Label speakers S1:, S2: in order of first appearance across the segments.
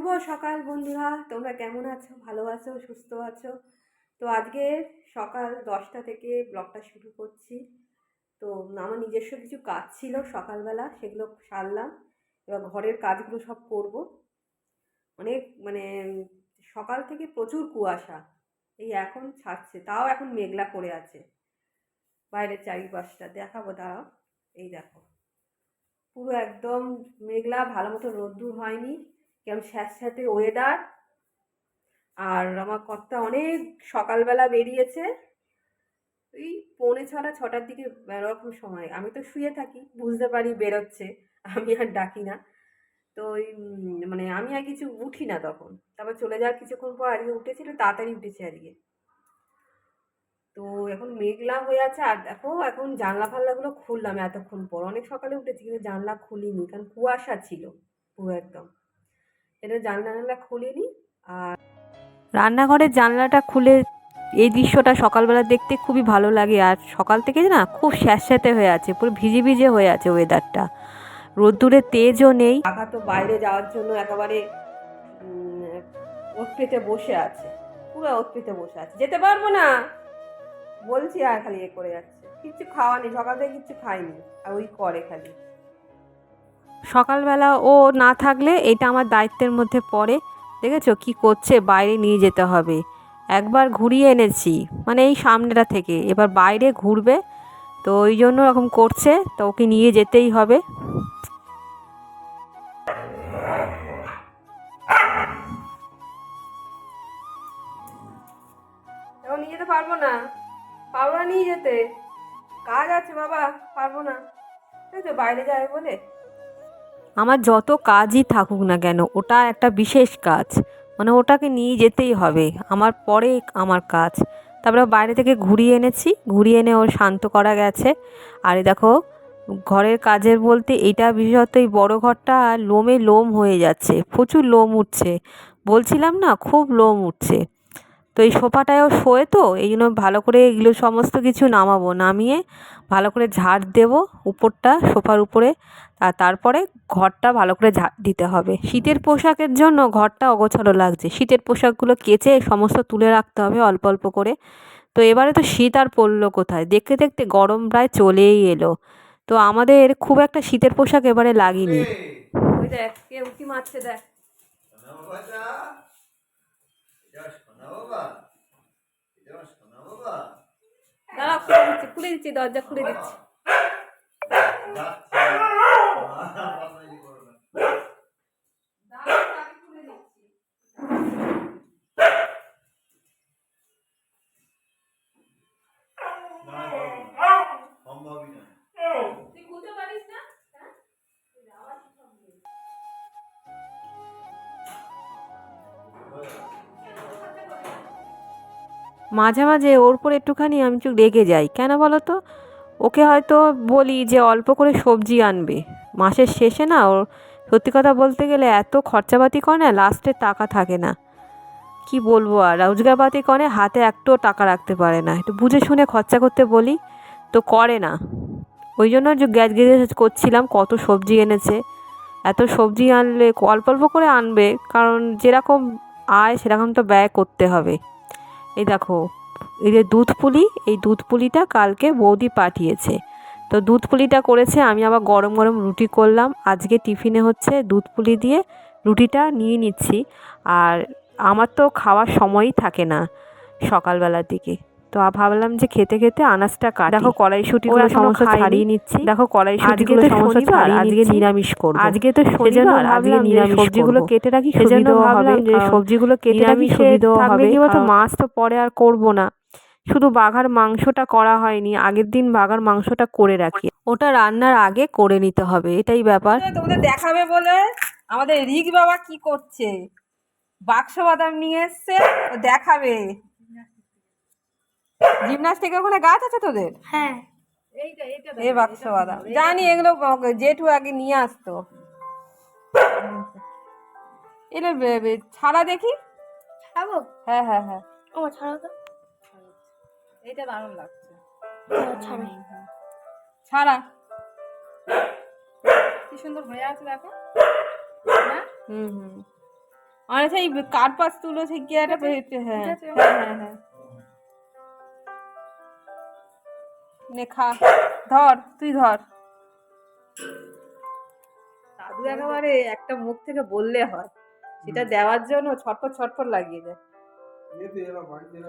S1: শুভ সকাল বন্ধুরা, তোমরা কেমন আছো? ভালো আছো? সুস্থ আছো? তো আজকে সকাল দশটা থেকে ব্লগটা শুরু করছি। তো আমার নিজস্ব কিছু কাজ ছিল সকালবেলা, সেগুলো সারলাম। এবার ঘরের কাজগুলো সব করব। অনেক মানে সকাল থেকে প্রচুর কুয়াশা। এই এখন ছাড়ছে, তাও এখন মেঘলা করে আছে। বাইরের চারিপাশটা, দেখাবো, দাঁড়াও। এই দেখো। পুরো একদম মেঘলা, ভালো মতো রোদ্দুর হয়নি। কেমন স্যাঁতস্যাঁতে ওয়েদার আর আমার কর্তা অনেক সকালবেলা বেরিয়েছে। ওই পৌনে ছটা, ছটার দিকে এরকম সময়। আমি তো শুয়ে থাকি, বুঝতে পারি বেরোচ্ছে। আমি আর ডাকি না। তো ওই মানে আমি আর কিছু উঠি না তখন। তারপর চলে যাওয়ার কিছুক্ষণ পর আজকে উঠেছিল, তাড়াতাড়ি উঠেছে আজকে। তো এখন মেঘলা হয়ে আছে। আর দেখো, এখন জানলা ফাল্লাগুলো খুললাম এতক্ষণ পর। অনেক সকালে উঠেছি, কিন্তু জানলা খুলিনি, কারণ কুয়াশা ছিল, পুরো একদম। এটা জানলা জানলা খুলিনি আর
S2: রান্নাঘরের জানলাটা খুলে এই দৃশ্যটা সকালবেলা দেখতে খুবই ভালো লাগে। আর সকাল থেকে না খুব স্যাঁতস্যাঁতে হয়ে আছে পুরো ভিজে ভিজে হয়ে আছে ওয়েদারটা রোদ্দুরে তেজও নেই।
S1: কাকা তো বাইরে যাওয়ার জন্য একেবারে উম, ওত পেতে বসে আছে। পুরো ওত পেতে বসে আছে। যেতে পারব না। বলছি আর খালি এ করে যাচ্ছে। কিচ্ছু খাওয়া নেই। সকাল থেকে কিচ্ছু খাইনি। আর ওই করে খালি।
S2: সকালবেলা ও না থাকলে এটা আমার দায়িত্বের মধ্যে পড়ে। দেখেছ কি করছে? বাইরে নিয়ে যেতে হবে। একবার ঘুরিয়ে এনেছি। মানে এই সামনেটা থেকে। এবার বাইরে ঘুরবে। তো ওই জন্য এরকম করছে। তো ওকে নিয়ে যেতেই হবে।
S1: নিয়ে যেতে পারব না। পারব না নিয়ে যেতে। কাজ আছে বাবা, পারব না। বাইরে যাবে বলে।
S2: আমার যত কাজই থাকুক না কেন, ওটা একটা বিশেষ কাজ। মানে ওটাকে নিয়ে যেতেই হবে। আমার পরে আমার কাজ। তারপরে বাইরে থেকে ঘুরিয়ে এনেছি। ঘুরিয়ে এনে ওর শান্ত করা গেছে। আর দেখো, ঘরের কাজের বলতে এইটা বিশেষত এই বড় ঘরটা লোমে লোম হয়ে যাচ্ছে। প্রচুর লোম উঠছে। বলছিলাম না, খুব লোম উঠছে। তো এই সোফাটায়ও শোয়ে তো এই জন্য ভালো করে এগুলো সমস্ত কিছু নামাবো। নামিয়ে ভালো করে ঝাড় দেবো উপরটা সোফার উপরে। আর তারপরে ঘরটা ভালো করে ঝাড় দিতে হবে। শীতের পোশাকের জন্য ঘরটা অগোছালো লাগছে। শীতের পোশাকগুলো কেচে সমস্ত তুলে রাখতে হবে অল্প অল্প করে। তো এবারে তো শীত আর পড়ল কোথায়? দেখতে দেখতে গরম প্রায় চলেই এলো। তো আমাদের খুব একটা শীতের পোশাক এবারে লাগিনি।
S1: ওই দেখ কে উঁকি মারছে দেখ। দাঁড়া খুলে দিচ্ছি খুলে দিচ্ছি দরজা খুলে দিচ্ছি।
S3: যাচ্ছে। বদমাইশি
S2: মাঝে মাঝে ওর উপর একটুখানি আমি একটু রেগে যাই। কেন বলো তো? ওকে হয়তো বলি যে অল্প করে সবজি আনবে। মাসের শেষে না ওর সত্যি কথা বলতে গেলে এত খরচাপাতি করে না, লাস্টে টাকা থাকে না। কি বলব আর? রোজগারপাতি করে হাতে একটুও টাকা রাখতে পারে না। একটু বুঝে শুনে খরচা করতে বলি, তো করে না। ওই জন্য যে গ্যাস গ্যাস করছিলাম, কত সবজি এনেছে। এত সবজি আনলে অল্প অল্প করে আনবে, কারণ যেরকম আয় সেরকম তো ব্যয় করতে হবে। এই দেখো, এই যে দুধ পুলি, এই দুধ পুলিটা কালকে বৌদি পাঠিয়েছে। তো দুধ পুলিটা করেছে, আমি আবার গরম গরম রুটি করলাম। আজকে টিফিনে হচ্ছে দুধ পুলি দিয়ে রুটিটা নিয়ে নিচ্ছি। আর আমার তো খাওয়ার সময়ই থাকে না সকালবেলার দিকে। তো ভাবলাম যে খেতে খেতে আনাজটা কাটি। দেখো কড়াইশুটিগুলো সমস্ত ছাড়িয়ে নিচ্ছি। দেখো কড়াইশুটিগুলো সমস্ত ছাড়িয়ে আজকে নিরামিষ করব। আজকে তো শনিবার আজকে নিরামিষ সবজিগুলো কেটে রাখি সেজন্য ভাবলাম যে সবজিগুলো কেটে রাখি সুবিধাও হবে। কি বলতো মাছ তো পরে আর করব না। শুধু বাঘার মাংসটা করা হয়নি আগের দিন বাঘার মাংসটা করে রাখি। ওটা রান্নার আগে করে নিতে হবে এটাই ব্যাপার।
S1: তোমাদের দেখাবে বলে আমাদের রিক বাবা কি করছে? বাক্স বাদাম নিয়ে এসছে দেখাবে। জিমনাস্টিক ওখানে গাছ আছে তোদের?
S4: হ্যাঁ।
S1: এই বাক্স বাদাম জানি এগুলো জেঠু আগে নিয়ে আসতো। এগুলো ছাড়া দেখি? হ্যাঁ হ্যাঁ হ্যাঁ।
S4: ও ছাড়ো তো।
S1: এইটা দারুণ লাগছে।
S4: ছাড়া।
S1: কি সুন্দর হয়ে আছে দেখো। হ্যাঁ?
S2: হুম হুম।
S1: মানে সেই কাঠ পাশ তুলো সেই গিয়াটা হ্যাঁ। হ্যাঁ হ্যাঁ হ্যাঁ। নে খা ধর তুই ধর। দাদু একেবারে একটা মুখ থেকে বললে হয়। সেটা দেওয়ার জন্য ছটফট ছটফট লাগিয়ে দেয়।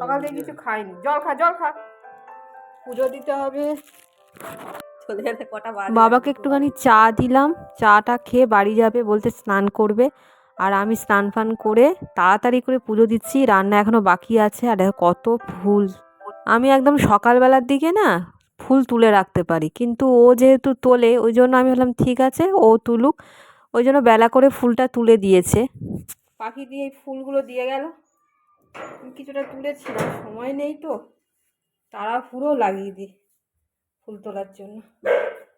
S1: সকাল থেকে কিছু খাইনি। জল খা জল খা। পুজো দিতে হবে। চলে যেতে কটা
S2: বাবাকে একটুখানি চা দিলাম। চাটা খেয়ে বাড়ি যাবে বলতে স্নান করবে। আর আমি স্নান ফান করে তাড়াতাড়ি করে পুজো দিচ্ছি। রান্না এখনও বাকি আছে। আর কত ফুল। আমি একদম সকালবেলার দিকে না ফুল তুলে রাখতে পারি। কিন্তু ও যেহেতু তোলে ওই জন্য আমি ভাবলাম ঠিক আছে ও তুলুক। ওই জন্য বেলা করে ফুলটা তুলে দিয়েছে।
S1: পাখি দিয়ে এই ফুলগুলো দিয়ে গেল। কিছুটা তুলেছিলাম সময় নেই তো। তারা পুরো লাগিয়ে দিই ফুল তোলার জন্য।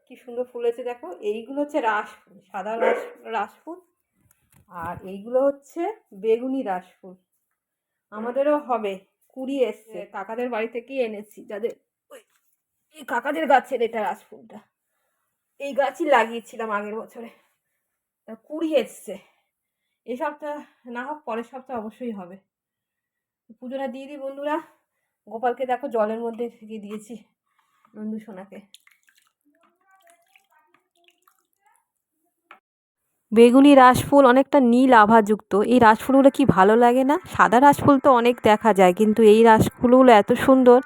S1: কি সুন্দর ফুল হয়েছে দেখো। এইগুলো হচ্ছে রাস ফুল সাদা রাস রাস ফুল। আর এইগুলো হচ্ছে বেগুনি রাস ফুল। আমাদেরও হবে। কুড়ি এসছে। কাকাদের বাড়ি থেকেই এনেছি। যাদের এই কাকাদের গাছের এটা রাস ফুলটা এই গাছই লাগিয়েছিলাম আগের বছরে। তা কুড়ি এসছে। এই সপ্তাহ না হোক, পরের সপ্তাহ অবশ্যই হবে। পুজোটা দিয়ে দিই বন্ধুরা। গোপালকে দেখো জলের মধ্যে থেকে দিয়েছি নন্দু সোনাকে।
S2: বেগুনি রাসফুল অনেকটা নীল আভাযুক্ত। এই রাসফুলগুলো কি ভালো লাগে না? সাদা রাসফুল তো অনেক দেখা যায়, কিন্তু এই রাসফুলগুলো এত সুন্দর।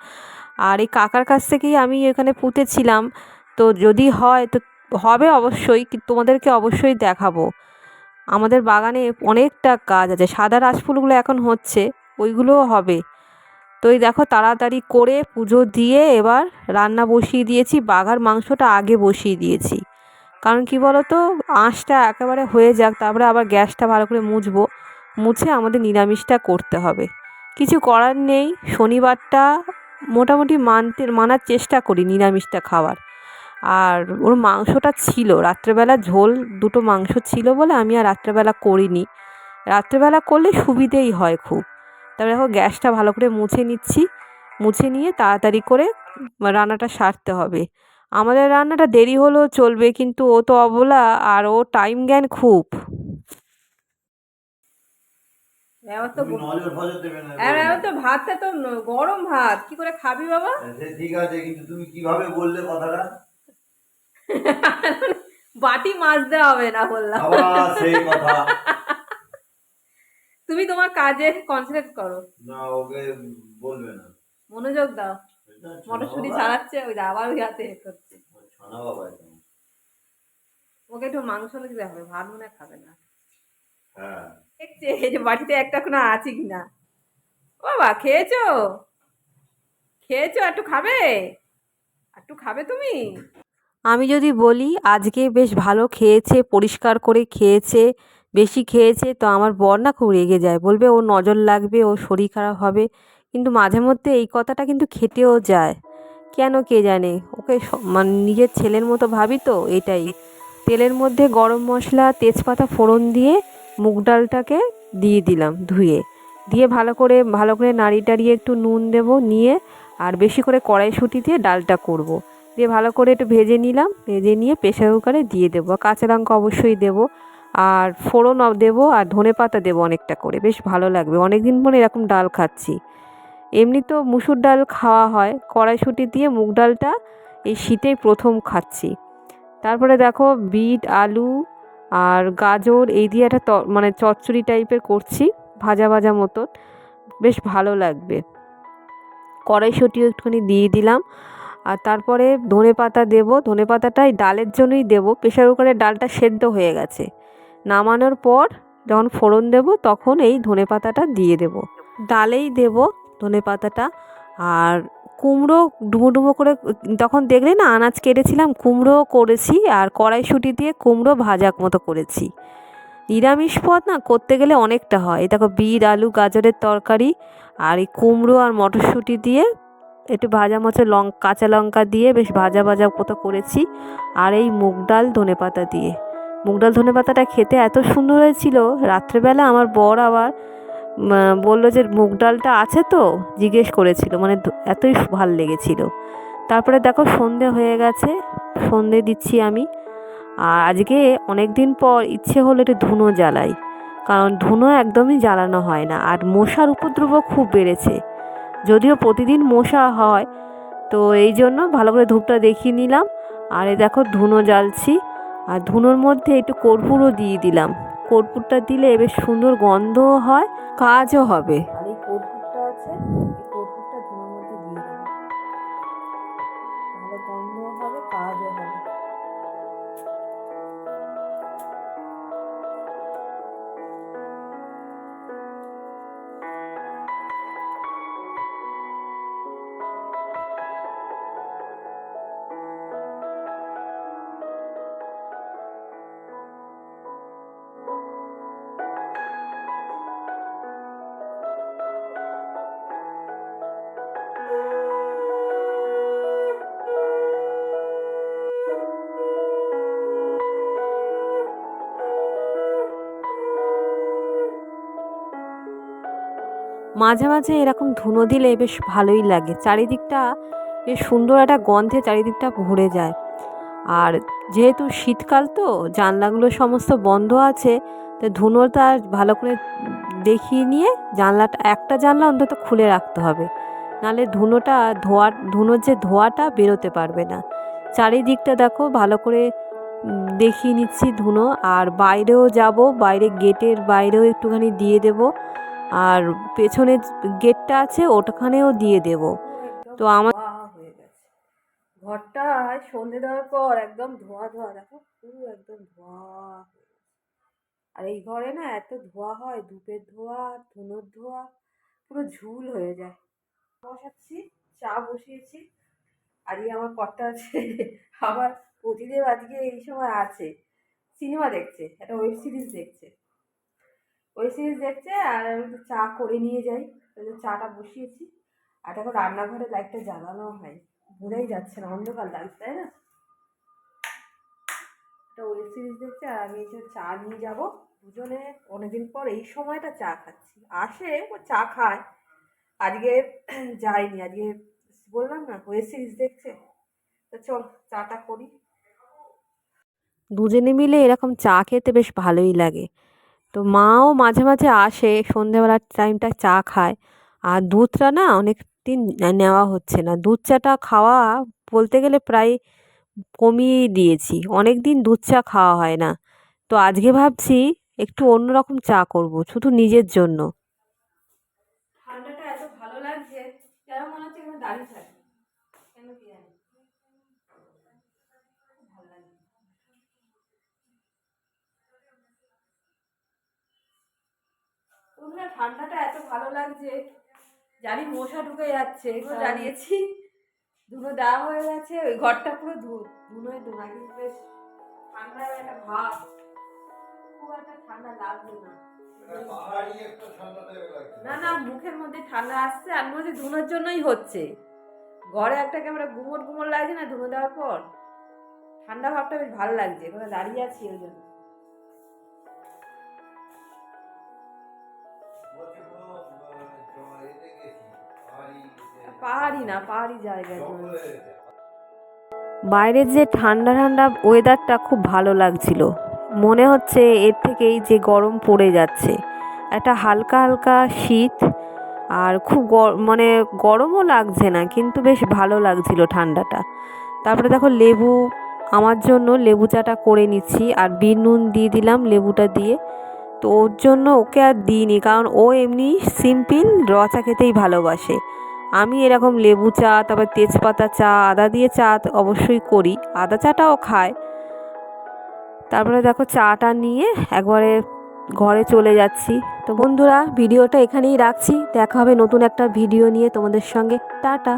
S2: আর এই কাকার কাছ থেকেই আমি এখানে পুঁতেছিলাম। তো যদি হয়, তো হবে অবশ্যই তোমাদেরকে অবশ্যই দেখাবো। আমাদের বাগানে অনেকটা গাছ আছে, সাদা রাসফুলগুলো এখন হচ্ছে, ওইগুলোও হবে। তো এই দেখো, তাড়াতাড়ি করে পুজো দিয়ে এবার রান্না বসিয়ে দিয়েছি, বাঘার মাংসটা আগে বসিয়ে দিয়েছি। কারণ কি বলো তো আঁশটা একেবারে হয়ে যাক, তারপরে আবার গ্যাসটা ভালো করে মুছবো, মুছে আমাদের নিরামিষটা করতে হবে। কিছু করার নেই, শনিবারটা মোটামুটি মানতে, মানার চেষ্টা করি নিরামিষটা খাওয়ার। আর ওর মাংসটা ছিল, রাত্রেবেলা ঝোল দুটো মাংস ছিল বলে আমি আর রাত্রেবেলা করিনি। রাত্রেবেলা করলে সুবিধেই হয় খুব। তারপরে দেখো গ্যাসটা ভালো করে মুছে নিচ্ছি, মুছে নিয়ে তাড়াতাড়ি করে রান্নাটা সারতে হবে। আমাদের রান্নাটা দেরি হলেও চলবে, কিন্তু ও তো অবলা আর ও টাইম জ্ঞান খুব।
S1: এবার তো এবার তো ভাতটা তো গরম ভাত। কি করে খাবি বাবা?
S3: ঠিক আছে কিন্তু তুমি কীভাবে বললে কথাটা?
S1: বাটি মাজতে হবে না বললাম।
S3: সেই কথা।
S1: তুমি তোমার কাজে কনসেন্ট্রেট করো।
S3: না ওকে বলবে না।
S1: মনোযোগ দাও। মটরশুঁটি। ছাড়াচ্ছে ওই আবার ওই হাতে করছে। ওকে একটু মাংস দিতে হবে ভাত মনে খাবে না।
S3: হ্যাঁ।
S1: দেখছে, এই যে একটা কোনো আছে কি না? বাবা, খেয়েছো? খেয়েছো, একটু খাবে? একটু খাবে তুমি?
S2: আমি যদি বলি, আজকে বেশ ভালো খেয়েছে, পরিষ্কার করে খেয়েছে, বেশি খেয়েছে, তো আমার বর না খুব রেগে যায়। বলবে ও নজর লাগবে ও শরীর খারাপ হবে। কিন্তু মাঝে মধ্যে এই কথাটা কিন্তু খেতেও যায়। কেন কে জানে? ওকে মানে নিজের ছেলের মতো ভাবি তো, এটাই। তেলের মধ্যে গরম মশলা, তেজপাতা ফোড়ন দিয়ে মুগ ডালটাকে দিয়ে দিলাম ধুয়ে। দিয়ে ভালো করে ভালো করে নাড়ি টাড়িয়ে একটু নুন দেবো, নিয়ে আর বেশি করে কড়াইশুঁটি দিয়ে ডালটা করব। দিয়ে ভালো করে একটু ভেজে নিলাম, ভেজে নিয়ে প্রেশার কুকারে দিয়ে দেবো। কাঁচা লঙ্কা অবশ্যই দেবো। আর ফোড়ন দেবো আর ধনে পাতা দেবো অনেকটা করে, বেশ ভালো লাগবে। অনেক দিন পরে এরকম ডাল খাচ্ছি। এমনি তো মুসুর ডাল খাওয়া হয়, কড়াইশুঁটি দিয়ে মুগ ডালটা এই শীতেই প্রথম খাচ্ছি। তারপরে দেখো বিট, আলু আর গাজর এই দিয়ে একটা মানে চচ্চড়ি টাইপের করছি, ভাজা ভাজা মতন। বেশ ভালো লাগবে। কড়াইশুঁটিও একটুখানি দিয়ে দিলাম। আর তারপরে ধনে পাতা দেবো। ধনে পাতাটা এই ডালের জন্যই দেবো। প্রেশার কুকারে ডালটা সেদ্ধ হয়ে গেছে। নামানোর পর যখন ফোড়ন দেবো, তখন এই ধনে পাতাটা দিয়ে দেবো। ডালেই দেবো ধনে পাতাটা। আর কুমড়ো ডুমো ডুমো করে, তখন দেখলে না আনাজ কেটেছিলাম, কুমড়ো করেছি আর কড়াইশুঁটি দিয়ে কুমড়ো ভাজা মতো করেছি। নিরামিষ পদ না করতে গেলে অনেকটা হয়। দেখো বিট, আলু, গাজরের তরকারি আর এই কুমড়ো আর মটরশুঁটি দিয়ে একটু ভাজা মাছের লং, কাঁচা লঙ্কা দিয়ে বেশ ভাজা ভাজা মতো করেছি আর এই মুগ ডাল, ধনে পাতা দিয়ে। মুগ ডাল, ধনে পাতাটা খেতে এত সুন্দর হয়েছিল। রাত্রেবেলা আমার বর আবার বলল যে মুগ ডালটা আছে তো, জিজ্ঞেস করেছিল মানে এতই ভালো লেগেছিল। তারপরে দেখো সন্ধে হয়ে গেছে, সন্ধে দিচ্ছি আমি। আর আজকে অনেক দিন পর ইচ্ছে হলো একটু ধুনো জ্বালাই, কারণ ধুনো একদমই জ্বালানো হয় না, আর মশার উপদ্রবও খুব বেড়েছে। যদিও প্রতিদিন মশা হয়, তো এই জন্য ভালো করে ধূপটা দেখিয়ে নিলাম। আর এই দেখো ধুনো জ্বালছি, আর ধুনোর মধ্যে একটু কর্পূরও দিয়ে দিলাম। কর্পূরটা দিলে বেশ সুন্দর গন্ধও হয় কাজও হবে।
S1: এই আছে এই কর্পূরটা মধ্যে দিয়ে দেবো। হবে
S2: মাঝে মাঝে এরকম ধুনো দিলে বেশ ভালোই লাগে। চারিদিকটা বেশ সুন্দর একটা গন্ধে চারিদিকটা ভরে যায়। আর যেহেতু শীতকাল তো, জানলাগুলো সমস্ত বন্ধ আছে, তো ধুনোটা ভালো করে দেখিয়ে নিয়ে জানলাটা, একটা জানলা অন্তত খুলে রাখতে হবে। নাহলে ধুনোটা ধোয়া, ধুনোর যে ধোয়াটা বেরোতে পারবে না। চারিদিকটা দেখো ভালো করে দেখিয়ে নিচ্ছি ধুনো। আর বাইরেও যাব, বাইরে গেটের বাইরেও একটুখানি দিয়ে দেবো। আর পেছনে গেটটা আছে ওটাখানেও দিয়ে দেব। তো আমার-
S1: হয়ে গেছে। ঘরটা সন্ধে দেওয়ার পর একদম ধোঁয়া ধোঁয়া দেখো পুরো একদম ধোঁয়া আর এই ঘরে না এত ধোঁয়া হয় ধূপের ধোঁয়া ধুনোর ধোঁয়া পুরো ঝুল হয়ে যায়। বসাচ্ছি চা বসিয়েছি আর এই আমার কর্তা আছে আবার প্রতিদেব আজকে এই সময় আছে। সিনেমা দেখছে একটা ওয়েব সিরিজ দেখছে। ওয়েব সিরিজ দেখছে আর আমি একটু চা করে নিয়ে যাই, ওই চাটা বসিয়েছি। আর দেখো রান্নাঘরে লাইটটা জ্বালানো হয়, বোঝাই যাচ্ছে না, অন্ধকার লাগছে তাই না? একটা ওয়েব সিরিজ দেখছে আর আমি এসে চা নিয়ে যাব দুজনে, অনেকদিন পর এই সময়টা চা খাচ্ছি। আসে, ও চা খায়। আজকে যাইনি, আজকে বললাম না ওয়েব সিরিজ দেখছে। তো চল, চাটা করি।
S2: দুজনে মিলে এরকম চা খেতে বেশ ভালোই লাগে। তো মাও মাঝে মাঝে আসে, সন্ধেবেলার টাইমটা চা খায়। আর দুধটা না অনেক দিন নেওয়া হচ্ছে না। দুধ চাটা খাওয়া বলতে গেলে প্রায় কমিয়েই দিয়েছি। অনেক দিন দুধ চা খাওয়া হয় না। তো আজকে ভাবছি একটু অন্যরকম চা করব, শুধু নিজের জন্য
S1: ঠান্ডাটা এত ভালো লাগছে যেন মনে হচ্ছে এখানে দাঁড়িয়ে থাকি কেন কি জানি ভালো লাগছে তোমরা ঠান্ডাটা এত ভালো লাগছে জানি মশা ঢুকে যাচ্ছে এগুলো দাঁড়িয়েছি ধুনো দেওয়া হয়ে গেছে ওই ঘরটা পুরো ধু- ধুনোয় ধোনা কিন্তু বেশ ঠান্ডার একটা ভাব। খুব একটা ঠান্ডা লাগবে না।
S3: ঠান্ডা
S1: না না মুখের মধ্যে ঠান্ডা আসছে আর মধ্যে ধুনোর জন্যই হচ্ছে। ঘরে একটা ক্যামেরা গুমোট গুমোট লাগছে না ধুনো দেওয়ার পর? ঠান্ডা ভাবটা বেশ ভালো লাগছে এখানে দাঁড়িয়ে আছি ওই জন্য।
S3: পাহাড়ি
S1: না, পাহাড়ি
S2: বাইরের যে ঠান্ডা ঠান্ডা ওয়েদারটা খুব ভালো লাগছিল। মনে হচ্ছে এর থেকেই যে গরম পড়ে যাচ্ছে। একটা হালকা হালকা শীত আর খুব মানে গরমও লাগছে না, কিন্তু বেশ ভালো লাগছিল ঠান্ডাটা। তারপরে দেখো লেবু, আমার জন্য লেবু চাটা করে নিচ্ছি আর বিন নুন দিয়ে দিলাম লেবুটা দিয়ে। তো ওর জন্য ওকে আর দিইনি, কারণ ও এমনি সিম্পল র চা খেতেই ভালোবাসে। আমি এরকম লেবু চা, তারপর তেজপাতা চা, আদা দিয়ে চা অবশ্যই করি। আদা চাটাও খায়। তারপরে দেখো চাটা নিয়ে একবারে ঘরে চলে যাচ্ছি। তো বন্ধুরা, ভিডিওটা এখানেই রাখছি। দেখা হবে নতুন একটা ভিডিও নিয়ে তোমাদের সঙ্গে। টাটা!